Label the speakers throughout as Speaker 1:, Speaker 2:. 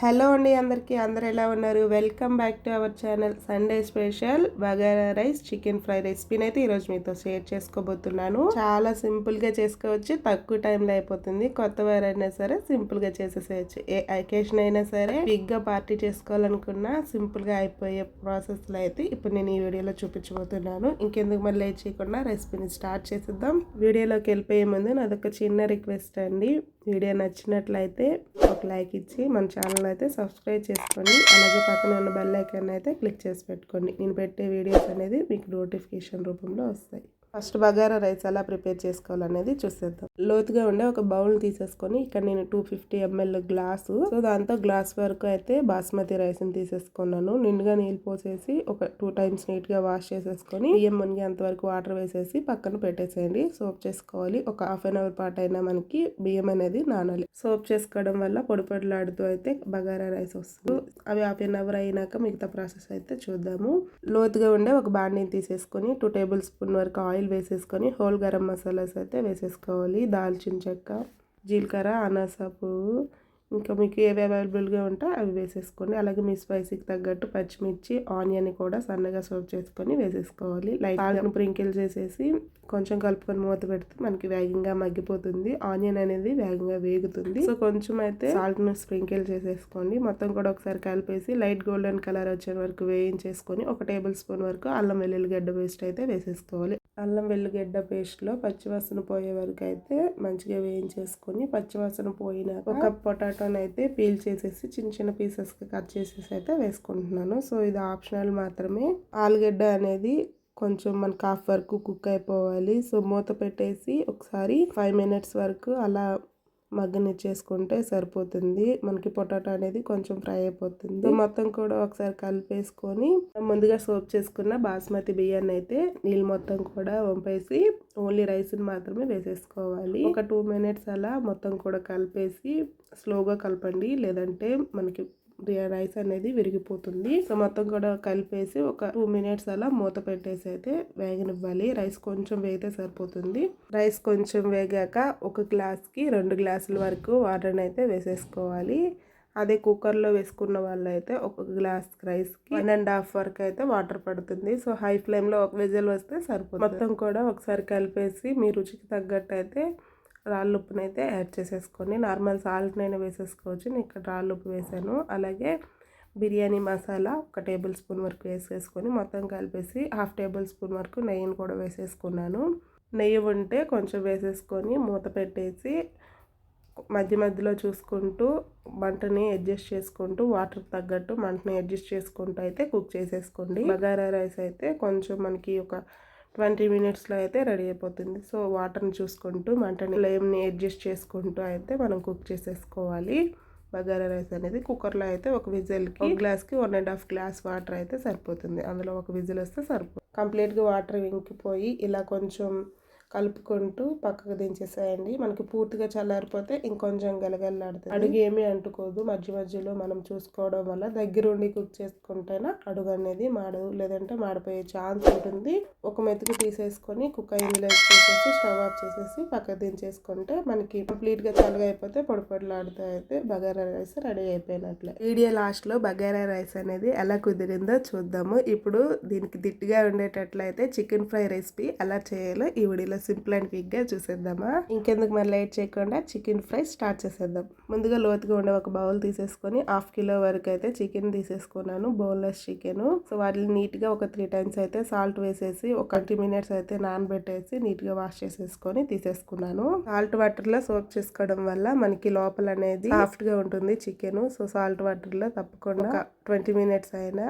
Speaker 1: Hello అండి అందరికీ అందరు ఎలా ఉన్నారు? Welcome back to our channel Sunday special bagara rice chicken fry రెసిపీని అయితే ఈరోజు మీతో షేర్ చేసుకోబోతున్నాను. చాలా సింపుల్గా చేసుకోవచ్చు తక్కువ టైంలో అయిపోతుంది. కొత్త వారైనా సరే సింపుల్గా చేసేసేయచ్చు. ఏ అకేషన్ అయినా సరే బిగ్గా పార్టీ చేసుకోవాలనుకున్నా సింపుల్గా అయిపోయే ప్రాసెస్లో అయితే ఇప్పుడు నేను ఈ వీడియోలో చూపించబోతున్నాను. ఇంకెందుకు మళ్ళీ లేట్ చేయకుండా రెసిపీని స్టార్ట్ చేసేద్దాం. వీడియోలోకి వెళ్ళిపోయే ముందు నాదొక చిన్న రిక్వెస్ట్ అండి. వీడియో నచ్చినట్లయితే ఒక లైక్ ఇచ్చి మన ఛానల్ అయితే సబ్స్క్రైబ్ చేసుకోండి అలాగే పక్కన ఉన్న బెల్ ఐకాన్ అయితే క్లిక్ చేసి పెట్టుకోండి. నేను పెట్టే వీడియోస్ అనేది మీకు నోటిఫికేషన్ రూపంలో వస్తాయి. ఫస్ట్ బగారా రైస్ ఎలా ప్రిపేర్ చేసుకోవాలనేది చూసేద్దాం. లోతుగా ఉండే ఒక బౌల్ తీసేసుకొని ఇక్కడ నేను two fifty ML glass so దాంతో గ్లాస్ వరకు అయితే బాస్మతి రైస్ని తీసేసుకున్నాను. నిండుగా నీళ్ళు పోసేసి ఒక టూ టైమ్స్ నీట్గా వాష్ చేసేసుకొని బియ్యం మునిగి అంతవరకు వాటర్ వేసేసి పక్కన పెట్టేసేయండి. సోప్ చేసుకోవాలి. ఒక హాఫ్ అన్ అవర్ పాటు అయినా మనకి బియ్యం అనేది నానాలి. సోప్ చేసుకోవడం వల్ల పొడి పొడిలాడుతూ అయితే బగారా రైస్ వస్తుంది. అవి హాఫ్ అన్ అవర్ అయినాక మిగతా ప్రాసెస్ అయితే చూద్దాము. లోతుగా ఉండే ఒక బాండీని తీసేసుకొని టూ టేబుల్ స్పూన్ వరకు ఆయిల్ ఆయిల్ వేసేసుకొని హోల్ గరం మసాలాస్ అయితే వేసేసుకోవాలి. దాల్చిన చెక్క జీలకర్ర అనాస పువ్వు ఇంకా మీకు ఏవి అవైలబుల్గా ఉంటే అవి వేసేసుకోండి. అలాగే మీ స్పైసీకి తగ్గట్టు పచ్చిమిర్చి ఆనియన్ కూడా సన్నగా సర్వ్ చేసుకొని వేసేసుకోవాలి. లైట్ ఆల్గన్ ప్రింకిల్ చేసేసి కొంచెం కలుపుకొని మూత పెడితే మనకి వేగంగా మగ్గిపోతుంది. ఆనియన్ అనేది వేగంగా వేగుతుంది. సో కొంచెం అయితే సాల్ట్ను స్ప్రింకిల్ చేసేసుకోండి. మొత్తం కూడా ఒకసారి కలిపేసి లైట్ గోల్డెన్ కలర్ వచ్చే వరకు వేయించేసుకొని ఒక టేబుల్ స్పూన్ వరకు అల్లం వెల్లుల్లి గడ్డ పేస్ట్ అయితే వేసేసుకోవాలి. అల్లం వెల్లుగడ్డ పేస్ట్లో పచ్చివాసన పోయే వరకు అయితే మంచిగా వేయించేసుకొని పచ్చివాసన పోయిన ఒక పొటాటోని అయితే పీల్ చేసేసి చిన్న చిన్న పీసెస్కి కట్ చేసేసి అయితే వేసుకుంటున్నాను. సో ఇది ఆప్షనల్ మాత్రమే. ఆలుగడ్డ అనేది కొంచెం మనకు హాఫ్ వరకు కుక్ అయిపోవాలి. సో మూత పెట్టేసి ఒకసారి ఫైవ్ మినిట్స్ వరకు అలా మగ్గనిచ్చేసుకుంటే సరిపోతుంది. మనకి పొటాటో అనేది కొంచెం ఫ్రై అయిపోతుంది. మొత్తం కూడా ఒకసారి కలిపేసుకొని ముందుగా సోప్ చేసుకున్న బాస్మతి బియ్యాన్ని అయితే నీళ్ళు మొత్తం కూడా వంపేసి ఓన్లీ రైస్ని మాత్రమే వేసేసుకోవాలి. ఒక టూ మినిట్స్ అలా మొత్తం కూడా కలిపేసి స్లోగా కలపండి. లేదంటే మనకి రైస్ అనేది విరిగిపోతుంది. సో మొత్తం కూడా కలిపేసి ఒక టూ మినిట్స్ అలా మూత పెట్టేసి అయితే వేగనివ్వాలి. రైస్ కొంచెం వేగితే సరిపోతుంది. రైస్ కొంచెం వేగాక ఒక గ్లాస్కి రెండు గ్లాసుల వరకు వాటర్ని అయితే వేసేసుకోవాలి. అదే కుక్కర్లో వేసుకున్న వాళ్ళు అయితే ఒక గ్లాస్ రైస్కి వన్ అండ్ హాఫ్ వరకు అయితే వాటర్ పడుతుంది. సో హై ఫ్లేమ్లో ఒక విజిల్ వస్తే సరిపోతుంది. మొత్తం కూడా ఒకసారి కలిపేసి మీ రుచికి తగ్గట్టు అయితే రాళ్ళు ఉప్పునైతే అయితే యాడ్ చేసేసుకోండి నార్మల్ సాల్ట్నైనా వేసేసుకోవచ్చు. నేను ఇక్కడ రాళ్ళు ఉప్పు వేసాను. అలాగే బిర్యానీ మసాలా ఒక టేబుల్ స్పూన్ వరకు వేసేసుకొని మొత్తం కలిపేసి హాఫ్ టేబుల్ స్పూన్ వరకు నెయ్యిని కూడా వేసేసుకున్నాను. నెయ్యి ఉంటే కొంచెం వేసేసుకొని మూత పెట్టేసి మధ్య మధ్యలో చూసుకుంటూ మంటని అడ్జస్ట్ చేసుకుంటూ వాటర్ తగ్గట్టు మంటని అడ్జస్ట్ చేసుకుంటూ అయితే కుక్ చేసేసుకోండి. బగారా రైస్ అయితే కొంచెం మనకి ఒక ట్వంటీ మినిట్స్లో అయితే రెడీ అయిపోతుంది. సో వాటర్ని చూసుకుంటూ మంటని ఫ్లేమ్ని అడ్జస్ట్ చేసుకుంటూ అయితే మనం కుక్ చేసేసుకోవాలి. బగారా రైస్ అనేది కుక్కర్లో అయితే ఒక విజిల్కి ఒక గ్లాస్కి one and half glass water అయితే సరిపోతుంది. అందులో ఒక విజిల్ వస్తే సరిపోతుంది కంప్లీట్గా వాటర్ ఇంకిపోయి ఇలా కొంచెం కలుపుకుంటూ పక్కకు దించేసేయండి. మనకి పూర్తిగా చల్లారిపోతే ఇంకొంచెం గలగల్లాడుతుంది. అడుగు ఏమీ అంటుకోదు. మధ్య మధ్యలో మనం చూసుకోవడం వల్ల దగ్గరుండి కుక్ చేసుకుంటేనే అడుగు అనేది మాడదు లేదంటే మాడిపోయే ఛాన్స్ ఉంటుంది. ఒక మెతుకు తీసేసుకొని కుక్క ఇందులో చేసేసి స్టవ్ ఆఫ్ చేసేసి పక్కకు దించేసుకుంటే మనకి కంప్లీట్గా చల్లగా అయిపోతే పొడి పొడిలాడుతూ అయితే బగారా రైస్ రెడీ అయిపోయినట్లే. వీడియో లాస్ట్లో బగారా రైస్ అనేది ఎలా కుదిరిందో చూద్దాము. ఇప్పుడు దీనికి దిట్టుగా ఉండేటట్లయితే చికెన్ ఫ్రై రెసిపీ ఎలా చేయాలో ఈ వీడియోలో సింపుల్ అండ్ క్విక్గా చూసేద్దామా? ఇంకెందుకు మరి లేట్ చేయకుండా చికెన్ ఫ్రై స్టార్ట్ చేసేద్దాం. ముందుగా లోతుగా ఉండే ఒక బౌల్ తీసేసుకొని హాఫ్ కిలో వరకు అయితే చికెన్ తీసేసుకున్నాను బౌన్లెస్ చికెన్. సో వాటిని నీట్గా ఒక త్రీ టైమ్స్ అయితే సాల్ట్ వేసేసి ఒక ట్వంటీ మినిట్స్ అయితే నానబెట్టేసి నీట్గా వాష్ చేసేసుకొని తీసేసుకున్నాను. సాల్ట్ వాటర్లో సోప్ చేసుకోవడం వల్ల మనకి లోపల అనేది సాఫ్ట్గా ఉంటుంది చికెన్. సో సాల్ట్ వాటర్లో తప్పకుండా ట్వంటీ మినిట్స్ అయినా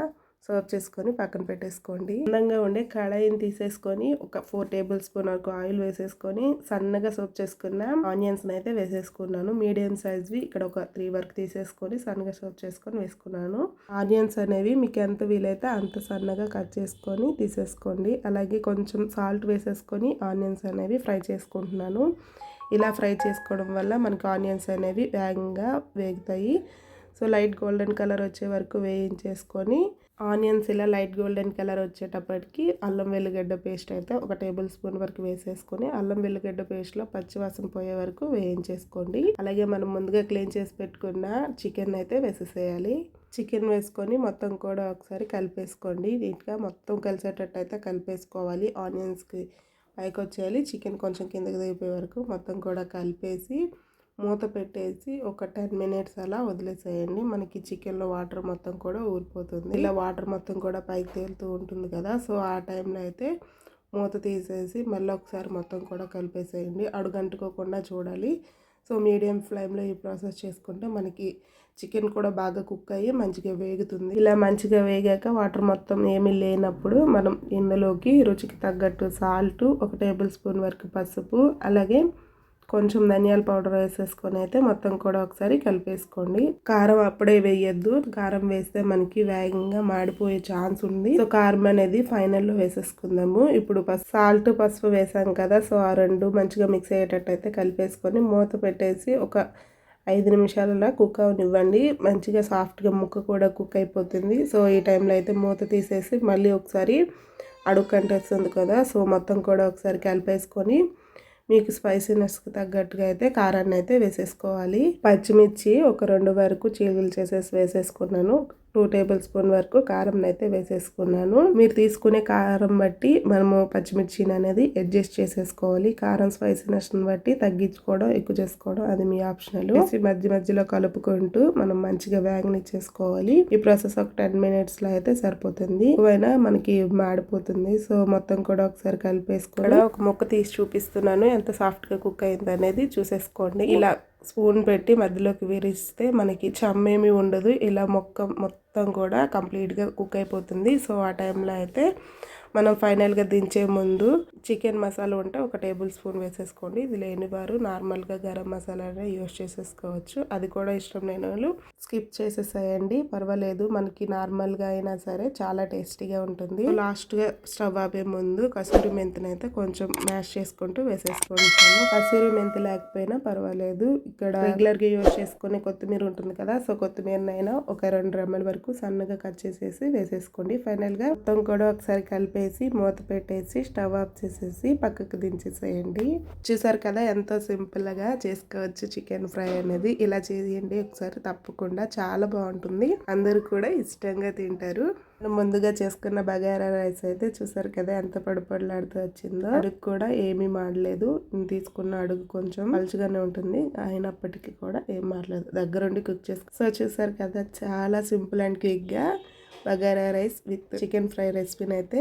Speaker 1: సర్వ్ చేసుకొని పక్కన పెట్టేసుకోండి. అందంగా ఉండే కడాయిని తీసేసుకొని ఒక ఫోర్ టేబుల్ స్పూన్ వరకు ఆయిల్ వేసేసుకొని సన్నగా సర్వ్ చేసుకున్న ఆనియన్స్ని అయితే వేసేసుకున్నాను. మీడియం సైజ్వి ఇక్కడ ఒక త్రీ వరకు తీసేసుకొని సన్నగా సర్వ్ చేసుకొని వేసుకున్నాను. ఆనియన్స్ అనేవి మీకు ఎంత వీలైతే అంత సన్నగా కట్ చేసుకొని తీసేసుకోండి. అలాగే కొంచెం సాల్ట్ వేసేసుకొని ఆనియన్స్ అనేవి ఫ్రై చేసుకుంటున్నాను. ఇలా ఫ్రై చేసుకోవడం వల్ల మనకు ఆనియన్స్ అనేవి వేగంగా వేగుతాయి. సో లైట్ గోల్డెన్ కలర్ వచ్చే వరకు వేయించేసుకొని ఆనియన్స్ ఇలా లైట్ గోల్డెన్ కలర్ వచ్చేటప్పటికి అల్లం వెల్లిగడ్డ పేస్ట్ అయితే ఒక టేబుల్ స్పూన్ వరకు వేసేసుకొని అల్లం వెల్లిగడ్డ పేస్ట్లో పచ్చివాసన పోయే వరకు వేయించేసుకోండి. అలాగే మనం ముందుగా క్లీన్ చేసి పెట్టుకున్న చికెన్ అయితే వేసేసేయాలి. చికెన్ వేసుకొని మొత్తం కూడా ఒకసారి కలిపేసుకోండి. నీట్గా మొత్తం కలిసేటట్టు అయితే కలిపేసుకోవాలి. ఆనియన్స్కి పైకి వచ్చేయాలి చికెన్ కొంచెం కిందకి దిగిపోయే వరకు మొత్తం కూడా కలిపేసి మూత పెట్టేసి ఒక టెన్ మినిట్స్ అలా వదిలేసేయండి. మనకి చికెన్లో వాటర్ మొత్తం కూడా ఊరిపోతుంది. ఇలా వాటర్ మొత్తం కూడా పైకి తేలుతూ ఉంటుంది కదా సో ఆ టైంలో అయితే మూత తీసేసి మళ్ళీ ఒకసారి మొత్తం కూడా కలిపేసేయండి. అడుగంటుకోకుండా చూడాలి. సో మీడియం ఫ్లేమ్లో ఈ ప్రాసెస్ చేసుకుంటే మనకి చికెన్ కూడా బాగా కుక్ అయ్యి మంచిగా వేగుతుంది. ఇలా మంచిగా వేగాక వాటర్ మొత్తం ఏమీ లేనప్పుడు మనం ఇందులోకి రుచికి తగ్గట్టు సాల్ట్ ఒక టేబుల్ స్పూన్ వరకు పసుపు అలాగే కొంచెం ధనియాల పౌడర్ వేసేసుకొని అయితే మొత్తం కూడా ఒకసారి కలిపేసుకోండి. కారం అప్పుడే వేయద్దు. కారం వేస్తే మనకి వేగంగా మాడిపోయే ఛాన్స్ ఉంది. సో కారం అనేది ఫైనల్లో వేసేసుకుందాము. ఇప్పుడు సాల్ట్ పసుపు వేసాం కదా సో ఆ రెండు మంచిగా మిక్స్ అయ్యేటట్టు అయితే కలిపేసుకొని మూత పెట్టేసి ఒక ఐదు నిమిషాలలో కుక్ అవనివ్వండి. మంచిగా సాఫ్ట్గా ముక్క కూడా కుక్ అయిపోతుంది. సో ఈ టైంలో అయితే మూత తీసేసి మళ్ళీ ఒకసారి అడుగు కంటేస్తుంది కదా సో మొత్తం కూడా ఒకసారి కలిపేసుకొని మీకు స్పైసీనెస్కి తగ్గట్టుగా అయితే కారాన్ని అయితే వేసేసుకోవాలి. పచ్చిమిర్చి ఒక రెండు వరకు చీలుగులు చేసేసి వేసేసుకున్నాను. టూ టేబుల్ స్పూన్ వరకు కారం అయితే వేసేసుకున్నాను. మీరు తీసుకునే కారం బట్టి మనము పచ్చిమిర్చిని అనేది అడ్జస్ట్ చేసేసుకోవాలి. కారం స్పైసీనెస్ని బట్టి తగ్గించుకోవడం ఎక్కువ చేసుకోవడం అది మీ ఆప్షనల్. మధ్య మధ్యలో కలుపుకుంటూ మనం మంచిగా వేగనిచ్చేసుకోవాలి ఈ ప్రాసెస్ ఒక టెన్ మినిట్స్లో అయితే సరిపోతుంది. ఇవైనా మనకి మాడిపోతుంది. సో మొత్తం కూడా ఒకసారి కలిపేసుకోవడం ఒక ముక్క తీసి చూపిస్తున్నాను. ఎంత సాఫ్ట్గా కుక్ అయింది అనేది చూసేసుకోండి. ఇలా స్పూన్ పెట్టి మధ్యలోకి విరిస్తే మనకి చమ్మేమి ఉండదు. ఇలా మొక్క మొత్తం కూడా కంప్లీట్గా కుక్ అయిపోతుంది. సో ఆ టైంలో అయితే మనం ఫైనల్గా దించే ముందు చికెన్ మసాలా ఉంటే ఒక టేబుల్ స్పూన్ వేసేసుకోండి. ఇది లేని వారు నార్మల్గా గరం మసాలానే యూస్ చేసేసుకోవచ్చు. అది కూడా ఇష్టం లేని వాళ్ళు స్కిప్ చేసేసేయండి. పర్వాలేదు మనకి నార్మల్గా అయినా సరే చాలా టేస్టీగా ఉంటుంది. లాస్ట్గా స్టవ్ ఆపే ముందు కసూరి మెంతిని అయితే కొంచెం మ్యాష్ చేసుకుంటూ వేసేసుకుంటాను కసూరి మెంతి లేకపోయినా పర్వాలేదు. ఇక్కడ రెగ్యులర్గా యూస్ చేసుకునే కొత్తిమీర ఉంటుంది కదా సో కొత్తిమీరనైనా ఒక రెండు రెమ్మల వరకు సన్నగా కట్ చేసేసి వేసేసుకోండి. ఫైనల్గా మొత్తం కూడా ఒకసారి కలిపి పెట్టేసి మూత పెట్టేసి స్టవ్ ఆఫ్ చేసేసి పక్కకు దించేసేయండి. చూసారు కదా ఎంతో సింపుల్గా చేసుకోవచ్చు చికెన్ ఫ్రై అనేది. ఇలా చేయండి. ఒకసారి తప్పకుండా చాలా బాగుంటుంది. అందరూ కూడా ఇష్టంగా తింటారు. ముందుగా చేసుకున్న బగారా రైస్ అయితే చూసారు కదా ఎంత పడిపడలాడుతూ వచ్చిందో. అడుగు కూడా ఏమీ మాడలేదు. తీసుకున్న అడుగు కొంచెం పలుచుగానే ఉంటుంది. అయినప్పటికీ కూడా ఏం మాడలేదు. దగ్గరుండి కుక్ చేసుకు. సో చూసారు కదా చాలా సింపుల్ అండ్ క్విక్గా bagara rice with chicken fry రెసిపీని అయితే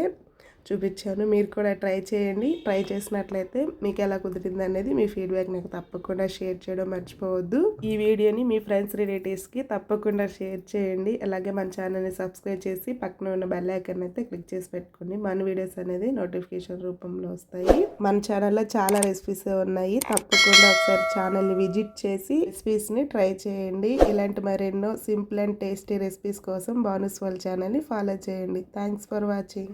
Speaker 1: చూపించాను. మీరు కూడా ట్రై చేయండి. ట్రై చేసినట్లయితే మీకు ఎలా కుదిరింది అనేది మీ ఫీడ్బ్యాక్ నాకు తప్పకుండా షేర్ చేయడం మర్చిపోవద్దు. ఈ వీడియోని మీ ఫ్రెండ్స్ రిలేటివ్స్కి తప్పకుండా షేర్ చేయండి. అలాగే మన ఛానల్ని సబ్స్క్రైబ్ చేసి పక్కన ఉన్న బెల్ ఐకన్ అయితే క్లిక్ చేసి పెట్టుకోండి. మన వీడియోస్ అనేది నోటిఫికేషన్ రూపంలో వస్తాయి. మన ఛానల్లో చాలా రెసిపీస్ ఉన్నాయి. తప్పకుండా ఒకసారి ఛానల్ని విజిట్ చేసి రెసిపీస్ని ట్రై చేయండి. ఇలాంటి మరెన్నో సింపుల్ అండ్ టేస్టీ రెసిపీస్ కోసం బానుస్ వాళ్ళ ఛానల్ని ఫాలో చేయండి. Thanks for watching.